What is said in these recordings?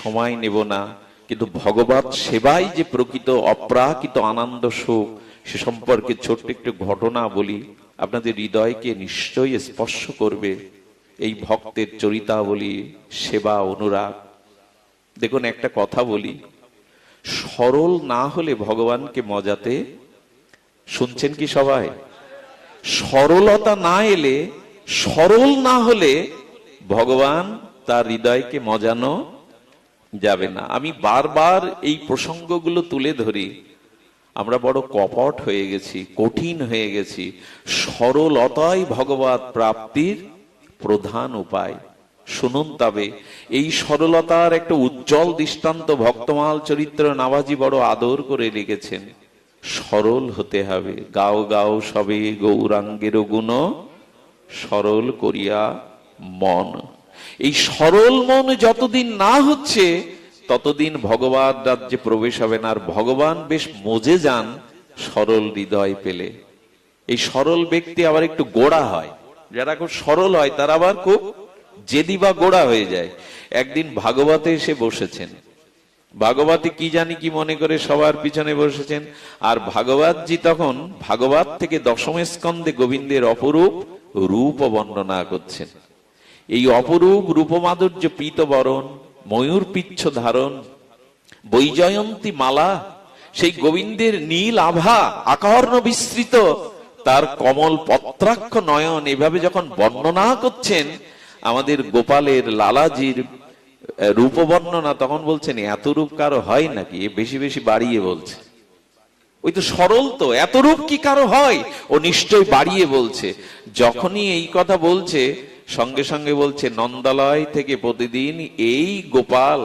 সময় নেব না। কিন্তু ভগবত সেবাই যে প্রকৃত অপ্রাকৃত আনন্দ সুখ, সে সম্পর্কে ছোট্ট একটু ঘটনা বলি। আপনাদের হৃদয়কে নিশ্চয়ই স্পর্শ করবে এই ভক্তের চরিতাবলী, সেবা, অনুরাগ। দেখুন, একটা কথা বলি। সরল না হলে ভগবানকে মজাতে শুনছেন কি সবাই? সরলতা না এলে, সরল না হলে ভগবান তার হৃদয়কে মজানো যাবে না। আমি বারবার এই প্রসঙ্গগুলো তুলে ধরি। আমরা বড় কপট হয়ে গেছি, কঠিন হয়ে গেছি। সরলতাই ভগবত প্রাপ্তির প্রধান উপায়। শুনুন তবে, এই সরলতার একটা উজ্জ্বল দৃষ্টান্ত ভক্তমাল চরিত্র নাবাজি বড় আদর করে লিখেছেন সরল হতে হবে। গাও গাও সবে গৌরাঙ্গের গুণ, সরল করিয়া মন। এই সরল মন যতদিন না হচ্ছে, ততদিন ভগবান রাজ্যে প্রবেশ হবে না। আর ভগবান বেশ মজে যান সরল হৃদয় পেলে। এই সরল ব্যক্তি আবার একটু গোড়া হয়। যারা খুব সরল হয়, তারা আবার খুব জেদি বা গোড়া হয়ে যায়। একদিন ভাগবতে এসে বসেছেন। ভাগবতী কি জানি কি মনে করে সবার পিছনে বসেছেন। আর ভাগবতজি তখন ভাগবত থেকে দশম স্কন্ধে গোবিন্দের অপরূপ রূপ বর্ণনা করছেন। এই অপরূপ রূপমাধুর্য পীতবরণ, ময়ূর পিচ্ছ ধারণ, বৈজয়ন্তী মালা, সেই গোবিন্দের নীল আভা আকর্ণ বিস্তৃত, তার কমল পত্রাক্ষ নয়ন এভাবে যখন বর্ণনা করছেন, আমাদের গোপালের লালাজির রূপ বর্ণনা তখন বলছেন, এত রূপ কারও হয় নাকি? বেশি বেশি বাড়িয়ে বলছে। ওই তো সরল তো, এত রূপ কি কারও হয়? ও নিশ্চয় বাড়িয়ে বলছে। যখনই এই কথা বলছে সঙ্গে সঙ্গে বলছে, নন্দালয় থেকে প্রতিদিন এই গোপাল,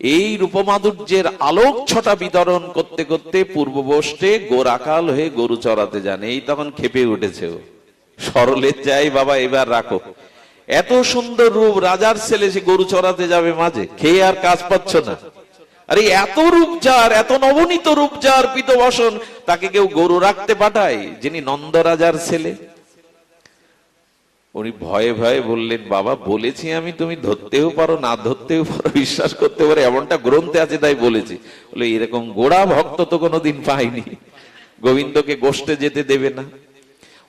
এই রূপমাধুর্যের আলোক ছটা বিতরণ করতে করতে পূর্ব বষ্টে গোরাকাল হয়ে গরু চড়াতে যান। এই তখন খেপে উঠেছে ও। সরলের যাই বাবা, এবার রাখো। এত সুন্দর রূপ, রাজার ছেলে সে গরু চড়াতে যাবে মাঝে, খেয়ে আর কাজ পাচ্ছ না। আরে, এত রূপ যার, এত নবনীত রূপ যার, পিতবসন, তাকে কেউ গরু রাখতে পাঠায় যিনি নন্দ রাজার ছেলে? উনি ভয়ে ভয়ে বললেন, বাবা, বলেছি আমি, তুমি ধরতেও পারো, না ধরতেও পারো, বিশ্বাস করতে পারো, এমনটা গ্রন্থে আছে তাই বলেছি। বলে, এরকম গোড়া ভক্ত তো কোনোদিন পাইনি। গোবিন্দকে গোষ্ঠে যেতে দেবে না।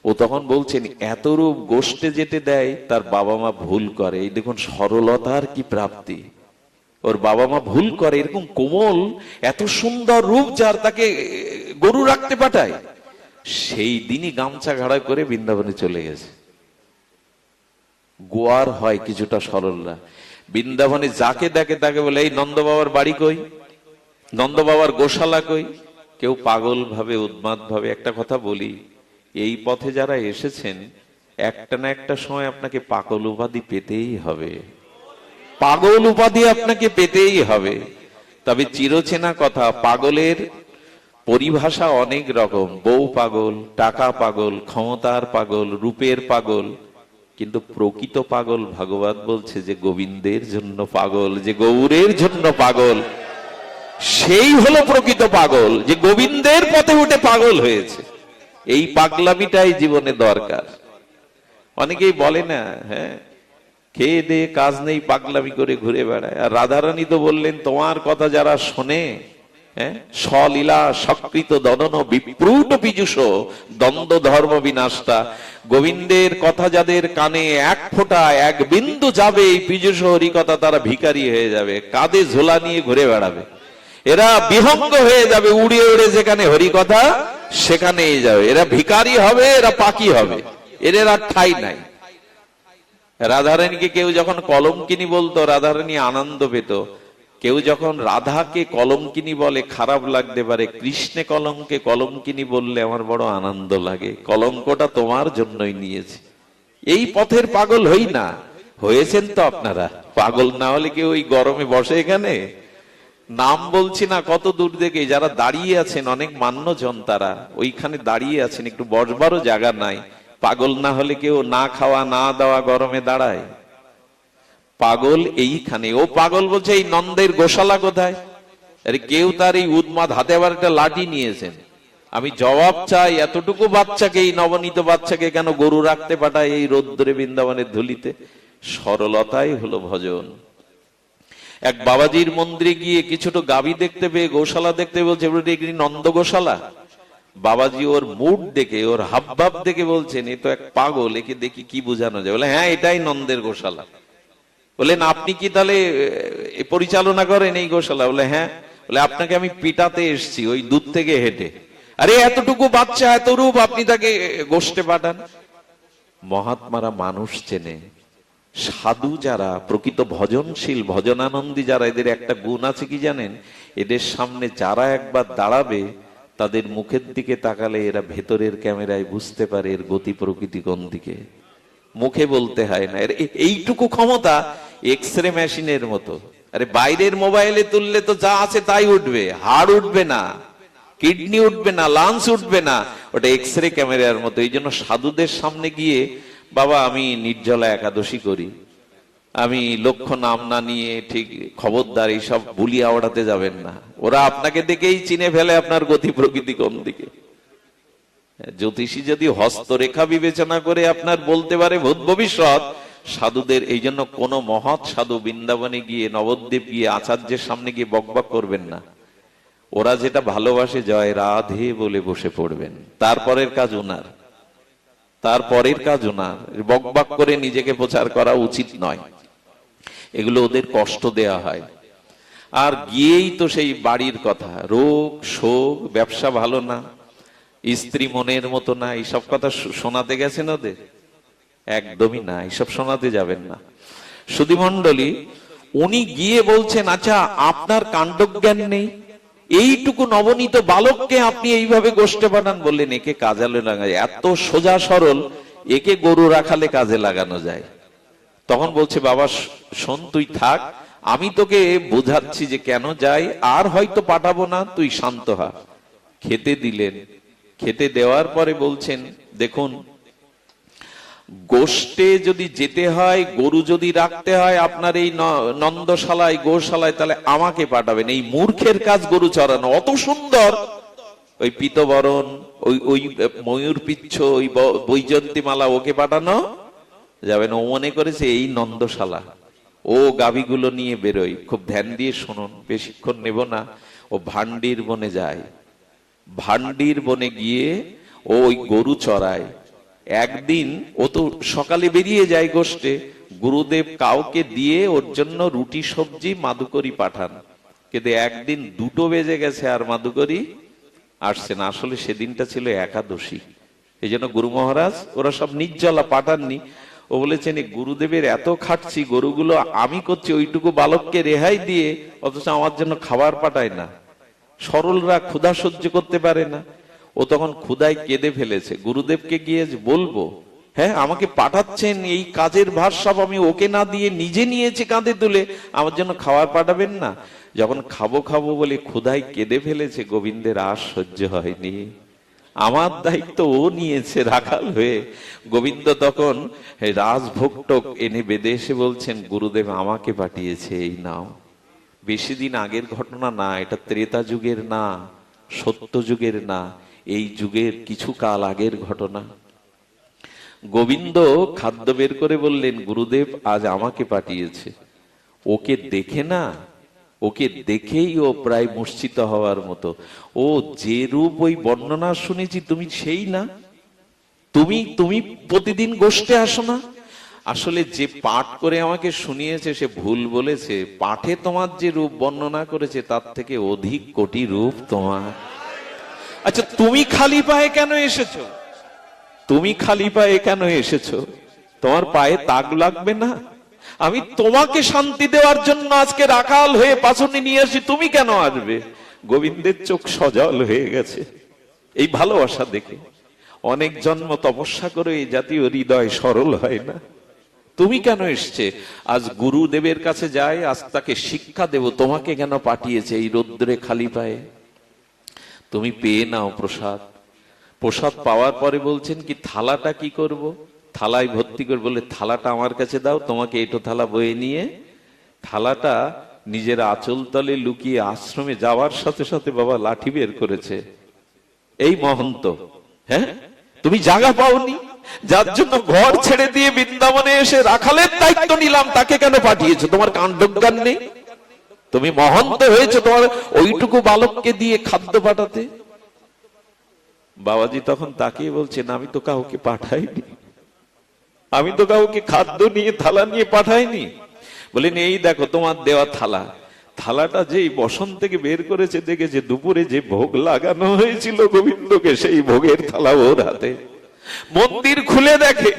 ও তখন বলছেন, এত রূপ গোষ্ঠে যেতে দেয়, তার বাবা মা ভুল করে। এই দেখুন, সরলতার কি প্রাপ্তি। ওর বাবা মা ভুল করে, এরকম কোমল, এত সুন্দর রূপ যার তাকে গরু রাখতে পাঠায়। সেই দিনই গামছা ঘাড়া করে বৃন্দাবনে চলে গেছে। গোয়ার হয় কিছুটা সরলরা বৃন্দাবনে যাকে দেখে তাকে বলে, এই নন্দ বাবার বাড়ি কই? নন্দ বাবার গোশালা কই? কেউ পাগল ভাবে উন্মাদ ভাবে একটা কথা বলি, এই পথে যারা এসেছেন, একটা না একটা সময় আপনাকে পাগল উপাধি পেতেই হবে। পাগল উপাধি আপনাকে পেতেই হবে। তবে চিরচেনা কথা, পাগলের পরিভাষা অনেক রকম। বউ পাগল, টাকা পাগল, ক্ষমতার পাগল, রূপের পাগল কিন্তু প্রকৃত পাগল ভাগবত বলছে যে গোবিন্দের জন্য পাগল, যে গৌরের জন্য পাগল, সেই হলো প্রকৃত পাগল, যে গোবিন্দের পথে উঠে পাগল হয়েছে। এই পাগলামিটাই জীবনে দরকার। অনেকেই বলে না হ্যাঁ খেয়ে দে, কাজ নেই, পাগলামি করে ঘুরে বেড়ায়। আর রাধারানী তো বললেন, তোমার কথা যারা শোনে সলীলা সকৃত দনন বিপ্রুট পীযুষ দ্বন্দ্ব ধর্ম বিনাশটা। গোবিন্দের কথা যাদের কানে এক ফোঁটা, এক বিন্দু যাবে, এই পীযুষ হরি কথা তারা ভিকারি হয়ে যাবে, কাঁধে ঝোলা নিয়ে ঘুরে বেড়াবে। এরা বিহঙ্গ হয়ে যাবে উড়িয়ে উড়ে যেখানে হরি কথা সেখানেই যাবে। এরা ভিকারি হবে, এরা পাকি হবে। এদের আর ঠাই নাই। রাধারানীকে কেউ যখন কলম কিনি বলতো, রাধারানী আনন্দ পেত। কেউ যখন রাধাকে কলমকিনি বলে, খারাপ লাগতে পারে, কৃষ্ণে কলমকে কলমকিনি বললে আমার বড় আনন্দ লাগে। কলঙ্কটা তোমার জন্যই নিয়েছে। এই পথের পাগল হই না। হয়েছেন তো আপনারা। পাগল না হলে কেউ ওই গরমে বসে এখানে? নাম বলছি না, কত দূর থেকে যারা দাঁড়িয়ে আছেন, অনেক মান্যজন তারা। ওইখানে দাঁড়িয়ে আছেন, একটু বসবারও জায়গা নাই। পাগল না হলে কেউ না খাওয়া, না দেওয়া গরমে দাঁড়ায়। পাগল এইখানে। ও পাগল বলছে, এই নন্দের গোশালা কোথায়? আরে কেউ তার এই উদ্মাদ হাতে আবার একটা লাঠি নিয়েছেন। আমি জবাব চাই, এতটুকু বাচ্চাকে, এই নবনীত বাচ্চাকে কেন গরু রাখতে পাঠায় এই রৌদ্রে বৃন্দাবনের ধুলিতে? সরলতাই হলো ভজন। এক বাবাজির মন্দিরে গিয়ে কিছুটা গাবি দেখতে পেয়ে, গোশালা দেখতে বলছে নন্দ গোশালা? বাবাজি ওর মুড দেখে, ওর হাবভাব দেখে বলছেন, এ তো এক পাগল, একে দেখি কি বোঝানো যায়? বলে হ্যাঁ এটাই নন্দের গোশালা। বললেন আপনি কি তাহলে পরিচালনা করেন এই গোশালা? বলে হ্যাঁ। বলে, আপনাকে আমি পিটাতে এসছি, ওই দূর থেকে হেঁটে। আরে, এতটুকু বাচ্চা, এত রূপ, আপনি তাকে গোষ্ঠে পাঠান? মহাত্মারা মানুষ চেনে, সাধু যারা, প্রকৃত ভজনশীল, ভজনানন্দী যারা, এদের একটা গুণ আছে কি জানেন? এদের সামনে যারা একবার দাঁড়াবে, তাদের মুখের দিকে তাকালে এরা ভেতরের ক্যামেরায় বুঝতে পারে এর গতি প্রকৃতি কোন দিকে। মুখে বলতে হয় না। এর এইটুকু ক্ষমতা এক্স রে মেশিনের মতো। আরে বাইরের মোবাইলে তুললে তো যা আছে তাই উঠবে, হাড় উঠবে না কিডনি উঠবে না লাংস উঠবে না, ওটা এক্স রে ক্যামেরার মতো। এই জন্য সাধুদের সামনে গিয়ে, বাবা আমি নির্জলা একাদশী করি। আমি লক্ষ্য নাম না নিয়ে ঠিক খবরদার এইসব বুলিয়া ওড়াতে যাবেন না। ওরা আপনাকে দেখেই চিনে ফেলে আপনার গতি প্রকৃতি কোন দিকে। জ্যোতিষী যদি হস্তরেখা বিবেচনা করে আপনার বলতে পারে, ভূত ভবিষ্যৎ সাধুদের এই জন্য কোন মহৎ সাধু বৃন্দাবনে গিয়ে, নবদ্বীপ গিয়ে, আচার্যের সামনে গিয়ে বকবক করবেন না। ওরা যেটা ভালোবাসে জয়, রাধে বলে বসে পড়বেন। তারপরের কাজ ওনার তারপরের কাজ ওনার বকবাক করে নিজেকে প্রচার করা উচিত নয়। এগুলো ওদের কষ্ট দেয়া হয়। আর গিয়েই তো সেই বাড়ির কথা। রোগ, শোক, ব্যবসা ভালো না। স্ত্রী মনের মতো না। এইসব কথা শোনাতে গেছেন ওদের? একদমই না এইসব শোনাতে যাবেন না। সুধী মন্ডলী উনি গিয়ে বলছেন আচ্ছা আপনার কাণ্ডজ্ঞান নেই। এইটুকু নবনীত বালককে আপনি এইভাবে গোষ্ঠে পাঠান বললেন, একে কাজালে লাগা যায়। এত সোজা সরল, একে গরু রাখালে কাজে লাগানো যায়। তখন বলছে, বাবা, শোন, তুই থাক। আমি তোকে বোঝাচ্ছি যে কেন যাই, আর হয়তো পাঠাবো না। তুই শান্ত হা। খেতে দিলেন। খেতে দেওয়ার পরে বলছেন, দেখুন গোষ্ঠে যদি যেতে হয়, গরু যদি রাখতে হয়, আপনার এই নন্দশালায়, গোশালায়, তাহলে আমাকে পাঠাবেন। এই মূর্খের কাজ গরু চড়ানো, অত সুন্দর। ওই পিতবরণ, ওই ওই ময়ূর পিচ্ছ, ওই ব- বৈজন্তী মালা ওকে পাঠানো যাবেন ও মনে করেছে এই নন্দশালা। ও গাবিগুলো নিয়ে বেরোয়। খুব ধ্যান দিয়ে শুনুন, বেশিক্ষণ নেব না। ও ভান্ডির বনে যায়। ভান্ডির বনে গিয়ে ও ওই গরু চড়ায়। একদিন ও তো সকালে বেরিয়ে যায় গোষ্ঠে গুরুদেব কাউকে দিয়ে ওর জন্য রুটি, সবজি, মাদুকরি পাঠান। কিন্তু একদিন দুটো বেজে গেছে আর মাদুকরি আসছে না। আসলে সেদিনটা ছিল একাদশী। এই জন্য গুরু মহারাজ, ওরা সব নির্জলা পাঠাননি। ও বলেছেন গুরুদেবের এত খাটছি, গরুগুলো আমি করছি, ওইটুকু বালককে রেহাই দিয়ে, অথচ আমার জন্য খাবার পাঠায় না। সরলরা ক্ষুধা সহ্য করতে পারে না। ও তখন ক্ষুধায় কেঁদে ফেলেছে। গুরুদেবকে গিয়ে বলব হ্যাঁ আমাকে পাঠাচ্ছেন, এই কাজের ভার সব আমি ওকে না দিয়ে নিজে নিয়েছি কাঁধে তুলে। আমার জন্য খাবার পাঠাবেন না? যখন খাব খাব বলে ক্ষুধায় কেঁদে ফেলেছে, গোবিন্দের আর সহ্য হয়নি। আমার দায়িত্ব ও নিয়েছে রাখাল হয়ে। গোবিন্দ তখন রাজভোগটক এনে বেঁধে এসে বলছেন, গুরুদেব আমাকে পাঠিয়েছে, এই নাও। বেশি দিন আগের ঘটনা না, এটা ত্রেতা যুগের না, সত্য যুগের না। এই যুগের কিছু কাল আগের ঘটনা। গোবিন্দ খাদ্য বের করে বললেন, গুরুদেব, আজ আমাকে পাঠিয়েছে। ওকে দেখে না, ওকে দেখেই ও প্রায় মূর্ছিত হওয়ার মতো। ও যে রূপ ওই বর্ণনা শুনেছি, তুমি সেই না? তুমি তুমি প্রতিদিন গোষ্ঠে আসো না? আসলে যে পাঠ করে আমাকে শুনিয়েছে, সে ভুল বলেছে। পাঠে তোমার যে রূপ বর্ণনা করেছে, তার থেকে অধিক কোটি রূপ তোমার। আচ্ছা তুমি খালি পায়ে কেন এসেছ? তুমি খালি পায়ে কেন এসেছ? তোমার পায়ে তাগ লাগবে না? আমি তোমাকে শান্তি দেওয়ার জন্য আজকে রাখাল হয়ে পাচনে নিয়ে আসি, তুমি কেন আসবে? গোবিন্দের চোখ সজল হয়ে গেছে। এই ভালোবাসা দেখে অনেক জন্ম তপস্যা করে এই জাতীয় হৃদয় সরল হয় না। তুমি কেন এসছে? আজ গুরুদেবের কাছে যায় আজ তাকে শিক্ষা দেব, তোমাকে কেন পাঠিয়েছে এই রৌদ্রে খালি পায়ে? তুমি পেয়ে নাও প্রসাদ। প্রসাদ পাওয়ার পরে বলছেন কি, থালাটা কি করব? থালায় ভর্তি করে বলে, থালাটা আমার কাছে দাও, তোমাকে এটো থালা বয়ে নিয়ে থালাটা নিজের আঁচল তলে লুকিয়ে আশ্রমে যাওয়ার সাথে সাথে বাবা লাঠি বের করেছে। এই মহন্ত হ্যাঁ? তুমি জায়গা পাওনি? যার জন্য ঘর ছেড়ে দিয়ে বৃন্দাবনে এসে রাখালের দায়িত্ব নিলাম, তাকে কেন পাঠিয়েছো? তোমার কাণ্ডজ্ঞান নেই? তুমি মহন্ত হয়েছে তোমার ওইটুকু বালককে দিয়ে খাদ্য পাঠাতে? বাবাজি তখন তাকিয়ে বলছেন আমি তো কাউকে পাঠাইনি। আমি তো কাউকে খাদ্য নিয়ে, থালা নিয়ে পাঠাইনি। বলেন এই দেখো, তোমার দেওয়া থালা। থালাটা যেই বসন্ত থেকে বের করেছে, দেখেছে দুপুরে যে ভোগ লাগানো হয়েছিল গোবিন্দকে, সেই ভোগের থালা ওর হাতে। মন্দির খুলে দেখে।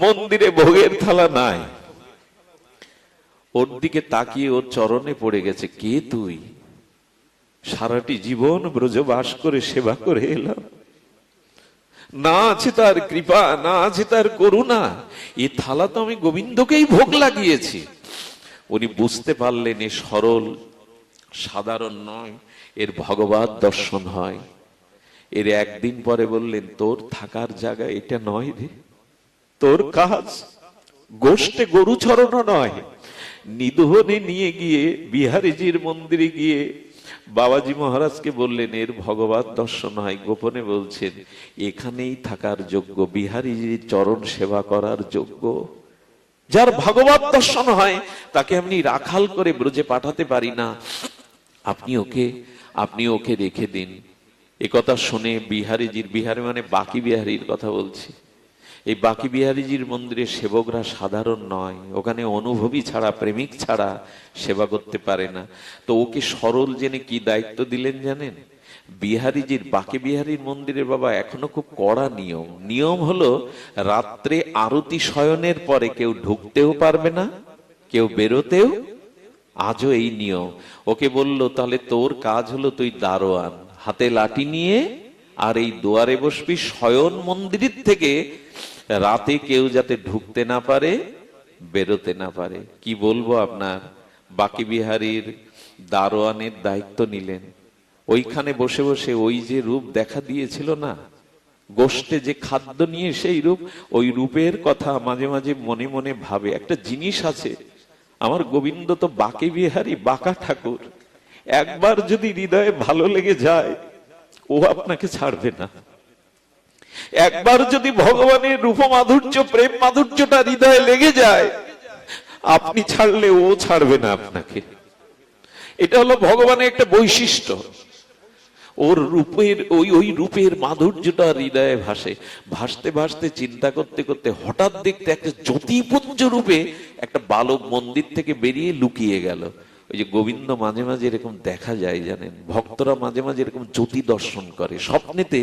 মন্দিরে ভোগের থালা নাই। ওর দিকে তাকিয়ে ওর চরণে পড়ে গেছে, কে তুই? সারাটি জীবন ব্রজবাস করে সেবা করে এলাম। না আছে তার কৃপা, না আছে তার করুণা, এ থালা তো আমি গোবিন্দকেই ভোগ লাগিয়েছি। উনি বুঝতে পারলেন এ সরল, সাধারণ নয়, এর ভগবত দর্শন হয়। এর একদিন পরে বললেন, তোর থাকার জায়গা এটা নয় রে। তোর কাজ গোষ্ঠে গরু ছড়ানো নয়। নিধনে নিয়ে গিয়ে বিহারীজির মন্দিরে গিয়ে বাবাজি মহারাজকে বললেন, এর ভগবত দর্শন হয়। গোপনে বলছেন, এখানেই থাকার যোগ্য, বিহারীজির চরণ সেবা করার যোগ্য। যার ভগবত দর্শন হয়, তাকে আপনি রাখাল করে ব্রজে পাঠাতে পারি না। আপনি ওকে আপনি ওকে রেখে দিন। কথা শুনে বিহারীজির, বিহারি মানে বাকি বিহারীর কথা বলছি। এই বাকি বিহারীজির মন্দিরে সেবকরা সাধারণ নয়। ওখানে অনুভবী ছাড়া, প্রেমিক ছাড়া সেবা করতে পারে না। তো ওকে সরল জেনে কি দায়িত্ব দিলেন জানেন? বিহারীজির, বাকি বিহারীর মন্দিরে বাবা এখনও খুব কড়া নিয়ম। নিয়ম হলো রাত্রে আরতি শয়নের পরে কেউ ঢুকতেও পারবে না, কেউ বেরোতেও। আজও এই নিয়ম। ওকে বলল, তাহলে তোর কাজ হলো তুই দারোয়ান। হাতে লাঠি নিয়ে আর এই দুয়ারে বসবি শয়ন মন্দির থেকে রাতে কেউ যাতে ঢুকতে না পারে, বেরোতে না পারে। কি বলব আপনার? বাকি বিহারীর দারোয়ানের দায়িত্ব নিলেন। ওইখানে বসে বসে ওই যে রূপ দেখা দিয়েছিল না, গোষ্ঠে যে খাদ্য নিয়ে সেই রূপ, ওই রূপের কথা মাঝে মাঝে মনে মনে ভাবে। একটা জিনিস আছে, আমার গোবিন্দ তো বাকে বিহারি, বাঁকা ঠাকুর। একবার যদি হৃদয়ে ভালো লেগে যায়, ও আপনাকে ছাড়বে না। একবার যদি ভগবানের রূপ মাধুর্য প্রেম মাধুর্যটা হৃদয়ে লেগে যায়, আপনি ছাড়লে ও ছাড়বে না আপনাকে। এটা হলো ভগবানের একটা বৈশিষ্ট্য। ওর রূপের, ওই ওই রূপের মাধুর্যটা হৃদয়ে ভাসে। ভাসতে ভাসতে চিন্তা করতে করতে হঠাৎ দেখতে একটা জ্যোতিপুঞ্জ রূপে একটা বালক মন্দির থেকে বেরিয়ে লুকিয়ে গেল। ওই যে গোবিন্দ মাঝে মাঝে এরকম দেখা যায়, জানেন? ভক্তরা মাঝে মাঝে এরকম জ্যোতি দর্শন করে, স্বপ্নেতে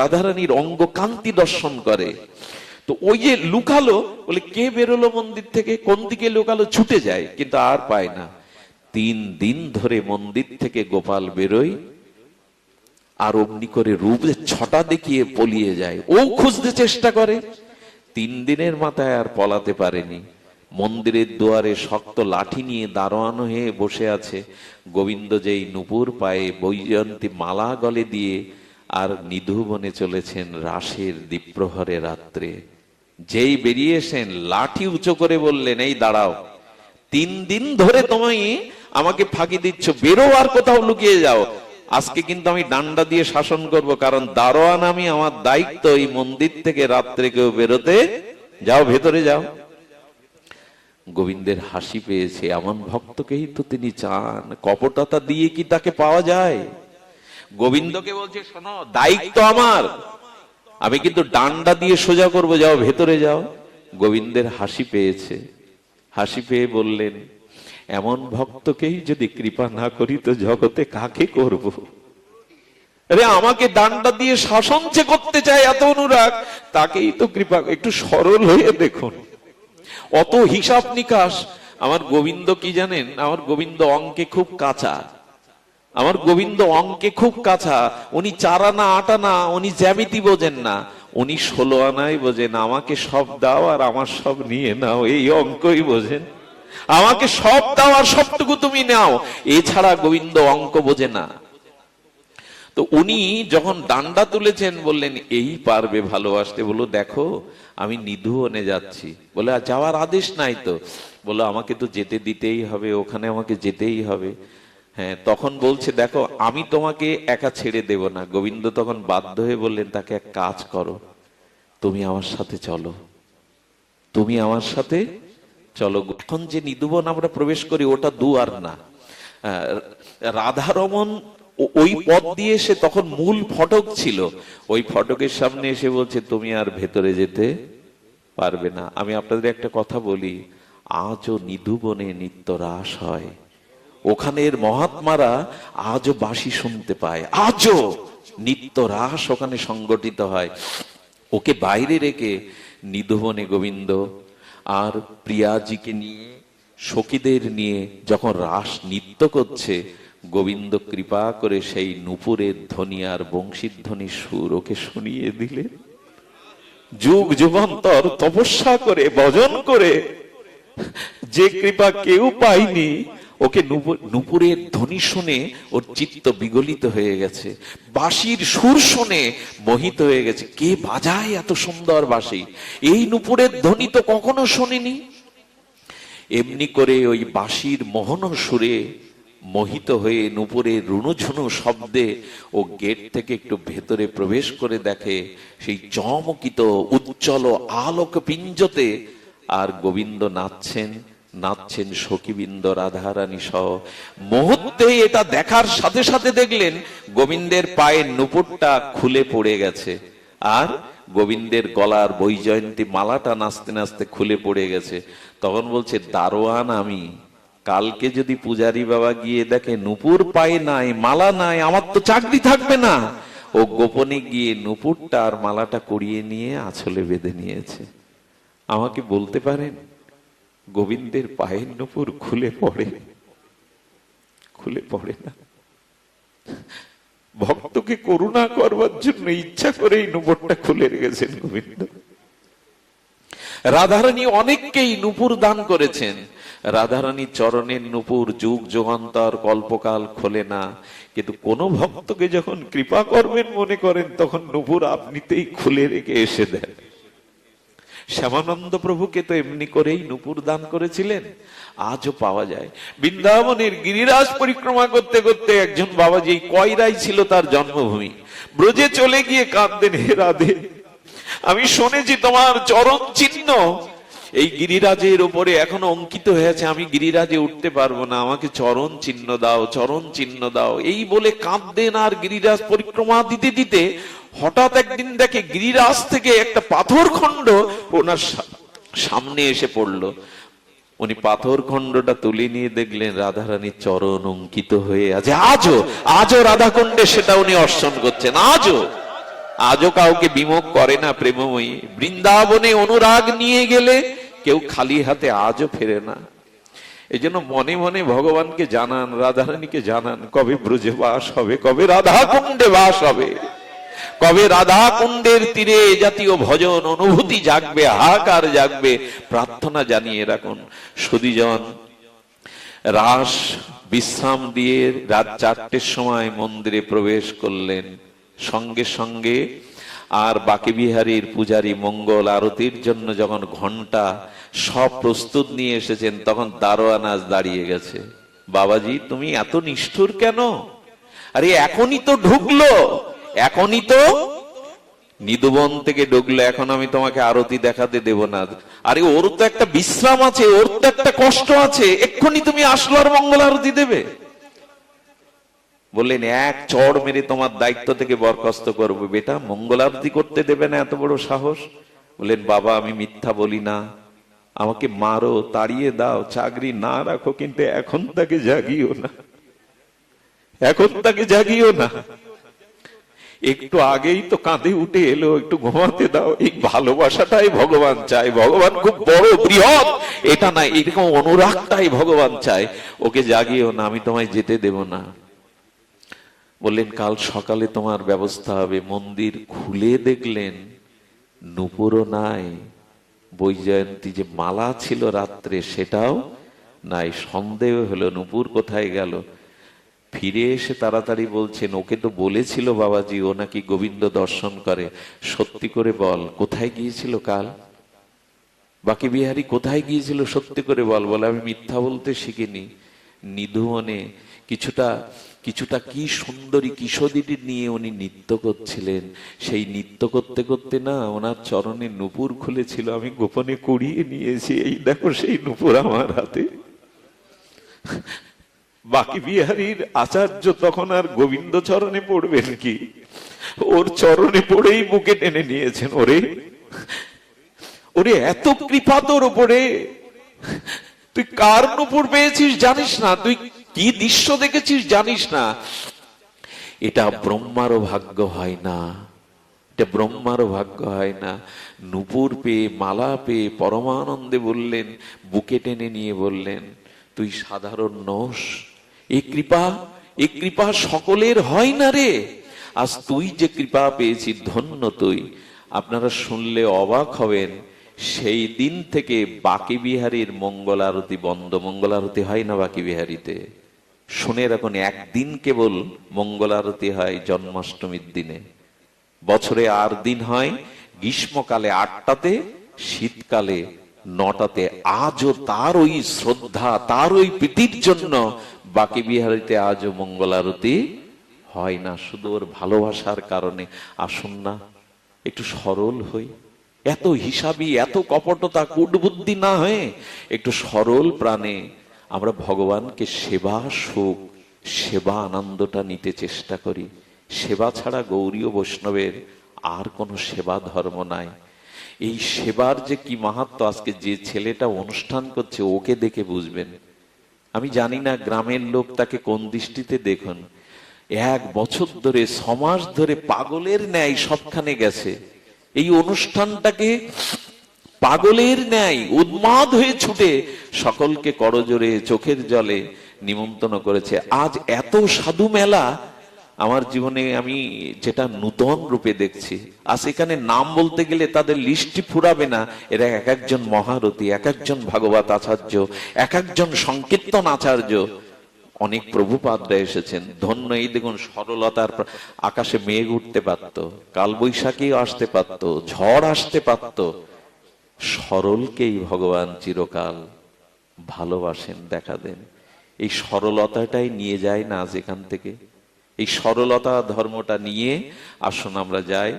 রাধারানীর অঙ্গ কান্তি দর্শন করে। তো ওই যে লুকালো, বলে, কে বেরোলো মন্দির থেকে? কোন দিকে লুকালো? ছুটে যায়, কিন্তু আর পায় না। তিন দিন ধরে মন্দির থেকে গোপাল বেরোয়, আর অগ্নি করে রূপ ছটা দেখিয়ে পলিয়ে যায়। ও খুঁজতে চেষ্টা করে, তিন দিনের মাথায় আর পলাতে পারেনি। মন্দিরের দুয়ারে শক্ত লাঠি নিয়ে দারোয়ান হয়ে বসে আছে। গোবিন্দ যেই নুপুর পায়ে বৈজয়ন্তী মালা গলে দিয়ে আর নিধু বনে চলেছেন রাসের দ্বীপ্রহরে রাত্রে। যেই বেরিয়েছেন লাঠি উঁচু করে বললেন, এই দাঁড়াও, তিন দিন ধরে তুমি আমাকে ফাঁকি দিচ্ছ, বেরো আর কোথাও লুকিয়ে যাও। আজকে কিন্তু আমি ডান্ডা দিয়ে শাসন করব, কারণ দারোয়ান আমি, আমার দায়িত্ব এই মন্দির থেকে রাত্রে কেউ বেরোতে, যাও ভেতরে যাও। গোবিন্দের হাসি পেয়েছে, এমন ভক্তকেই তো তিনি চান। কপটতা দিয়ে কি তাকে পাওয়া যায়? গোবিন্দকে বলছে, শোনো, দায়িত্ব আমার। আমি কিন্তু ডান্ডা দিয়ে সোজা করব, যাও ভেতরে যাও। গোবিন্দের হাসি পেয়েছে। হাসি পেয়ে বললেন, এমন ভক্তকেই যদি কৃপা না করি তো জগতে কাকে করব? আরে, আমাকে ডান্ডা দিয়ে শাসন করতে চায় এত অনুরাগ, তাকেই তো কৃপা, একটু সরল হয়ে দেখুন। অত হিসাব নিকাশ, আমার গোবিন্দ কি জানেন? আমার গোবিন্দ অঙ্কে খুব কাঁচা। আমার গোবিন্দ অঙ্কে খুব কাঁচা। উনি চার আনা আট আনা উনি জ্যামিতি বোঝেন না। উনি ষোলো আনাই বোঝেন, আমাকে সব দাও আর আমার সব নিয়ে নাও, এই অঙ্কই বোঝেন। আমাকে সব দাও আর সবটুকু তুমি নাও। এছাড়া গোবিন্দ অঙ্ক বোঝে না। তো উনি যখন ডান্ডা তুলেছেন বললেন, এই পারবে ভালোবাসতে। বলো দেখো, আমি নিধুবনে যাচ্ছি। বলে "আর যাওয়ার আদেশ নাই তো। বলো আমাকে তো যেতে দিতেই হবে, ওখানে আমাকে যেতেই হবে। হ্যাঁ তখন বলছে, দেখো, আমি তোমাকে একা ছেড়ে দেব না। গোবিন্দ তখন বাধ্য হয়ে বললেন, তাকে এক কাজ করো, তুমি আমার সাথে চলো। তুমি আমার সাথে চলো। এখন যে নিধুবন আমরা প্রবেশ করি, ওটা দুয়ার না। রাধারমন ওই পথ দিয়ে সে তখন মূল ফটক ছিল। ওই ফটকের সামনে এসে বলছে, তুমি আর ভেতরে যেতে পারবে না। আমি আপনাদের একটা কথা বলি, আজও নিধুবনে নিত্য রাস হয়। ওখানের মহাত্মারা আজও বাঁশি শুনতে পায়। আজও নিত্য রাস ওখানে সংগঠিত হয়। ওকে বাইরে রেখে নিধুবনে গোবিন্দ আর প্রিয়াজিকে নিয়ে, সখীদের নিয়ে যখন রাস নৃত্য করছে গোবিন্দ কৃপা করে সেই নুপুরের ধ্বনি আর বংশীধ্বনি সুর ওকে শুনিয়ে দিলেন যুগ যুগান্তর তপস্যা করে, ভজন করে। যে কৃপা কেউ পায়নি, ওকে নুপুরের ধ্বনি শুনে ওর চিত্ত বিগলিত হয়ে গেছে। বাঁশির সুর শুনে মোহিত হয়ে গেছে। কে বাজায় এত সুন্দর বাঁশি? এই নুপুরের ধ্বনি তো কখনো শুনিনি। এমনি করে ওই বাঁশির মোহন সুরে মোহিত হয়ে নুপুরের রুনুঝুনু শব্দে ও গেট থেকে একটু ভেতরে প্রবেশ করে দেখে সেই চমকিত, উজ্জ্বল আলোক পিঞ্জতে আর গোবিন্দ নাচছেন নাচছেন সখীবৃন্দ রাধারানী সহ। মুহূর্তে এটা দেখার সাথে সাথে দেখলেন গোবিন্দের পায়ের নুপুরটা খুলে পড়ে গেছে আর গোবিন্দের গলার বৈজয়ন্তী মালাটা নাচতে নাচতে খুলে পড়ে গেছে। তখন বলছে, দারোয়ান আমি। কালকে যদি পূজারি বাবা গিয়ে দেখে, নুপুর পায়ে নাই, মালা নাই, আমার তো চাকরি থাকবে না। ও গোপনে গিয়ে নুপুরটা আর মালাটা করিয়ে নিয়ে আছলে বেঁধে নিয়েছে। আমাকে বলতে পারেন, গোবিন্দের পায়ের নুপুর খুলে পড়ে। খুলে পড়ে না। ভক্তকে করুণা করবার জন্য ইচ্ছা করেই নুপুরটা খুলে রেখেছেন গোবিন্দ। রাধারানী অনেককেই নুপুর দান করেছেন। রাধারানী চরণের নুপুর যুগ যুগান্তর, কল্পকাল খোলে না। কিন্তু কোন ভক্তকে যখন কৃপা করবেন মনে করেন, তখন নুপুর আপনিতেই খুলে রেখে এসে দেন। শ্যামানন্দ প্রভুকে তো এমনি করেই নুপুর দান করেছিলেন। আজও পাওয়া যায়। বৃন্দাবনের গিরিরাজ পরিক্রমা করতে করতে একজন বাবাজি কয়রাই ছিল তার জন্মভূমি। ব্রজে চলে গিয়ে কাঁদতেন, হে রাধে আমি শুনেছি তোমার চরণ চিহ্ন। এই গিরিরাজের উপরে এখনও অঙ্কিত হয়েছে আমি গিরিরাজে উঠতে পারব না। আমাকে চরণ চিহ্ন দাও, চরণ চিহ্ন দাও। এই বলে কাঁদতেন আর গিরিরাজ পরিক্রমা দিতে দিতে হঠাৎ একদিন দেখে গিরিরাজ থেকে একটা পাথর খণ্ড ওনার সামনে এসে পড়ল। উনি পাথর খণ্ডটা তুলে নিয়ে দেখলেন, রাধারানীর চরণ অঙ্কিত হয়ে আছে। আজও আজও রাধাকুণ্ডে সেটা উনি অর্জন করছেন। আজও। আজও কাউকে বিমুখ করে না প্রেমময়ী। বৃন্দাবনে অনুরাগ নিয়ে গেলে কেউ খালি হাতে আজও ফেরে না। এই জন্য মনে মনে ভগবানকে জানান, রাধারানীকে জানান, কবে ব্রজে বাস হবে, কবে রাধা কুণ্ডে বাস হবে। কবে রাধা কুণ্ডের তীরে জাতীয় ভজন অনুভূতি জাগবে, হাহাকার জাগবে, প্রার্থনা জানিয়ে রাখুন। সুদীজন, রাস, বিশ্রাম দিয়ে রাত চারটের সময় মন্দিরে প্রবেশ করলেন। সঙ্গে সঙ্গে আর বাকি বিহারীর পূজারী মঙ্গল আরতির জন্য যখন ঘণ্টা সব প্রস্তুত নিয়ে এসেছেন, তখন দারোয়ান আজ দাঁড়িয়ে গেছে। বাবাজি, তুমি এত নিষ্ঠুর কেন? আরে, এখনই তো ঢুকলো। এখনই তো নিদুবন থেকে ঢুকলো, এখন আমি তোমাকে আরতি দেখাতে দেব না। আরে, ওর তো একটা বিশ্রাম আছে, ওর তো একটা কষ্ট আছে, এক্ষুনি তুমি আসলো আর মঙ্গল আরতি দেবে। বললেন, এক চড় মেরে তোমার দায়িত্ব থেকে বরখাস্ত করব। বেটা মঙ্গল আরতি করতে দেবে না এত বড় সাহস? বললেন, বাবা, আমি মিথ্যা বলি না। আমাকে মারো, তাড়িয়ে দাও, চাকরি না রাখো, কিন্তু এখন তাকে জাগিও না। এখন তাকে জাগিও না। একটু আগেই তো কাঁধে উঠে এলো, একটু ঘুমাতে দাও। এই ভালোবাসাটাই ভগবান চায়। ভগবান খুব বড় বৃহৎ। এটা না, এরকম অনুরাগটাই ভগবান চায়। ওকে জাগিও না, আমি তোমায় যেতে দেব না। বললেন, কাল সকালে তোমার ব্যবস্থা হবে। মন্দির খুলে দেখলেন, নুপুরও নাই। বৈজয়ন্তী যে মালা ছিল রাত্রে, সেটাও নাই। সন্দেহ হলো, নুপুর কোথায় গেল? ফিরে এসে তাড়াতাড়ি বলছেন, ওকে তো বলেছিল বাবাজি, ও নাকি গোবিন্দ দর্শন করে। সত্যি করে বল, কোথায় গিয়েছিল কাল? বাকি বিহারী কোথায় গিয়েছিল, সত্যি করে বল, বলে আমি মিথ্যা বলতে শিখিনি। নিধুমনে কিছুটা কিছুটা কি সুন্দরী কিশোরীটি নিয়ে উনি নৃত্য করছিলেন? সেই নৃত্য করতে করতে না ওনার চরণে নুপুর খুলেছিল, আমি গোপনে কুড়িয়ে নিয়েছি, এই দেখো সেই নুপুর আমার হাতে। বাকি বিহারীর আচার্য তখন আর গোবিন্দ চরণে পড়বেন কি? ওর চরণে পড়েই বুকে টেনে নিয়েছেন, ওরে। ওরে, এত কৃপা তোর ওপরে তুই কার নূপুর পেয়েছিস জানিস না? তুই কি দৃশ্য দেখেছিস জানিস না? এটা ব্রহ্মারও ভাগ্য হয় না। এটা ব্রহ্মারও ভাগ্য হয় না। নুপুর পেয়ে, মালা পেয়ে পরমানন্দে বললেন, বুকে টেনে নিয়ে বললেন, তুই সাধারণ নস। এই কৃপা এই কৃপা সকলের হয় না রে। আজ তুই যে কৃপা পেয়েছিস ধন্য তুই। আপনারা শুনলে অবাক হবেন, সেই দিন থেকে বাকি বিহারীর মঙ্গল আরতি বন্ধ। মঙ্গল আরতি হয় না বাকি বিহারীতে। শুনে রাখুন, একদিন কেবল মঙ্গল আরতি হয় জন্মাষ্টমীর দিনে। বছরে আর দিন হয় গ্রীষ্মকালে আটটাতে, শীতকালে নটাতে। আজও তার ওই শ্রদ্ধা, তার ওই প্রীতির জন্য বাকি বিহারিতে আজও মঙ্গল আরতি হয় না। শুধু ওর ভালোবাসার কারণে। আসুন না, একটু সরল হই। এত হিসাবি, এত কপটতা, কুটবুদ্ধি না হয়ে একটু সরল প্রাণে আমরা ভগবানকে সেবা সুখ, সেবা আনন্দটা নিতে চেষ্টা করি। সেবা ছাড়া গৌরীয় বৈষ্ণবের আর কোনো সেবা ধর্ম নাই। এই সেবার যে কি মাহাত্ম আজকে যে ছেলেটা অনুষ্ঠান করছে, ওকে দেখে বুঝবেন। আমি জানি না গ্রামের লোক তাকে কোন দৃষ্টিতে দেখুন। এক বছর ধরে সমাজ ধরে পাগলের ন্যায় সবখানে গেছে। এই অনুষ্ঠানটাকে পাগলের ন্যায় উন্মাদ হয়ে ছুটে সকলকে করজোরে চোখের জলে নিমন্ত্রণ করেছে। আজ এত সাধু মেলা, আমার জীবনে আমি যেটা নূতন রূপে দেখছি আজ এখানে নাম বলতে গেলে তাদের লিস্টটি ফুরাবে না। এরা এক একজন মহারথী, এক একজন ভাগবত আচার্য, এক একজন সংকীর্তন আচার্য। অনেক প্রভুপাদরা এসেছেন। ধন্য এই দেখুন সরলতার আকাশে মেঘ উঠতে পারত কাল বৈশাখী আসতে পারত, ঝড় আসতে পারত। সরলকেই ভগবান চিরকাল ভালোবাসেন, দেখা দেন। এই সরলতাটাই নিয়ে যায় না এখান থেকে। এই সরলতা ধর্মটা নিয়ে আসুন আমরা যাই।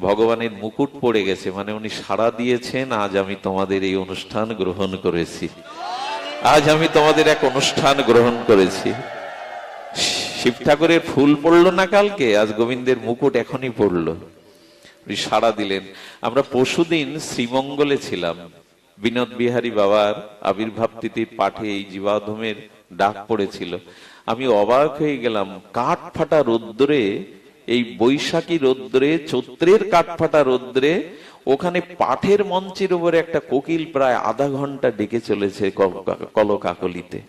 ভগবানের মুকুট পড়ে গেছে মানে উনি সাড়া দিয়েছেন, আজ আমি তোমাদের এই অনুষ্ঠান গ্রহণ করেছি। আজ আমি তোমাদের এক অনুষ্ঠান গ্রহণ করেছি। শিব ঠাকুরের ফুল পড়ল না কালকে? আজ গোবিন্দের মুকুট এখনই পড়ল। সাড়া দিলেন। আমরা পশুদিন শ্রীমঙ্গলে ছিলাম। বিনোদ বিহারী বাবার আবির্ভাব তিথির পাঠে এই জীবাধমের ডাক পড়েছিল। আমি অবাক হয়ে গেলাম, কাঠ ফাটা এই বৈশাখী রোদ্রে, চৈত্রের কাঠ ফাটা রোদ্রে, ওখানে পাঠের মঞ্চের উপরে একটা কোকিল প্রায় আধা ঘণ্টা ডেকে চলেছে কলকাকলিতে।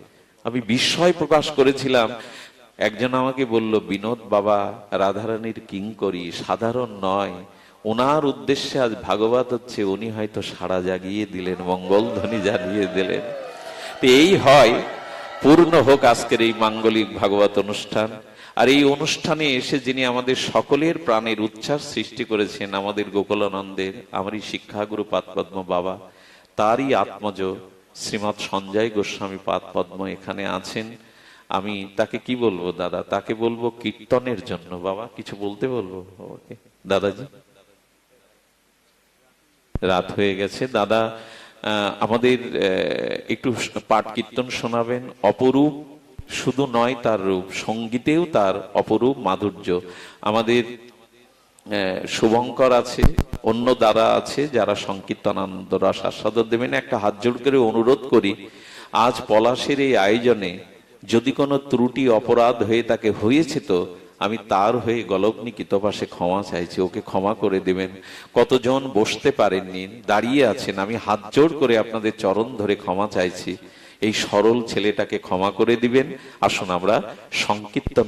আমি বিস্ময় প্রকাশ করেছিলাম। একজন আমাকে বলল, বিনোদ বাবা, রাধারানীর কিং করি সাধারণ নয়। ওনার উদ্দেশ্যে আজ ভাগবত হচ্ছে, উনি হয়তো সারা জাগিয়ে দিলেন মঙ্গল ধ্বনি জানিয়ে দিলেন। তো এই হয়, পূর্ণ হোক আজকের এই মাঙ্গলিক ভাগবত অনুষ্ঠান। আর এই অনুষ্ঠানে এসে যিনি আমাদের সকলের প্রাণের উচ্ছ্বাস সৃষ্টি করেছেন, আমাদের গোকুলানন্দের, আমারই শিক্ষাগুরু পাদপদ্ম বাবা, তারই আত্মজ শ্রীমৎ সঞ্জয় গোস্বামী পাদপদ্ম এখানে আছেন। আমি তাকে কি বলব, দাদা? তাকে বলব কীর্তনের জন্য। বাবা, কিছু বলতে বলব? বাবাকে? দাদাজি? রাত হয়ে গেছে। দাদা আমাদের একটু পাঠ কীর্তন শোনাবেন। অপরূপ শুধু নয় তার রূপ, সঙ্গীতেও তার অপরূপ মাধুর্য। আমাদের শুভঙ্কর আছে, অন্য দ্বারা আছে, যারা সংকীর্তনানন্দ রস আস্বাদন দেবেন। একটা হাত জোড় করে অনুরোধ করি, আজ পলাশের এই আয়োজনে যদি কোনো ত্রুটি, অপরাধ হয়ে তাকে হয়েছে তো আমি তার হয়ে গলগ্নি কিতপাশে ক্ষমা চাইছি, ওকে ক্ষমা করে দেবেন। কতজন বসতে পারেননি, দাঁড়িয়ে আছেন, আমি হাত জোর করে আপনাদের চরণ ধরে ক্ষমা চাইছি। এই সরল ছেলেটাকে ক্ষমা করে দিবেন। আসুন আমরা সংকীর্তন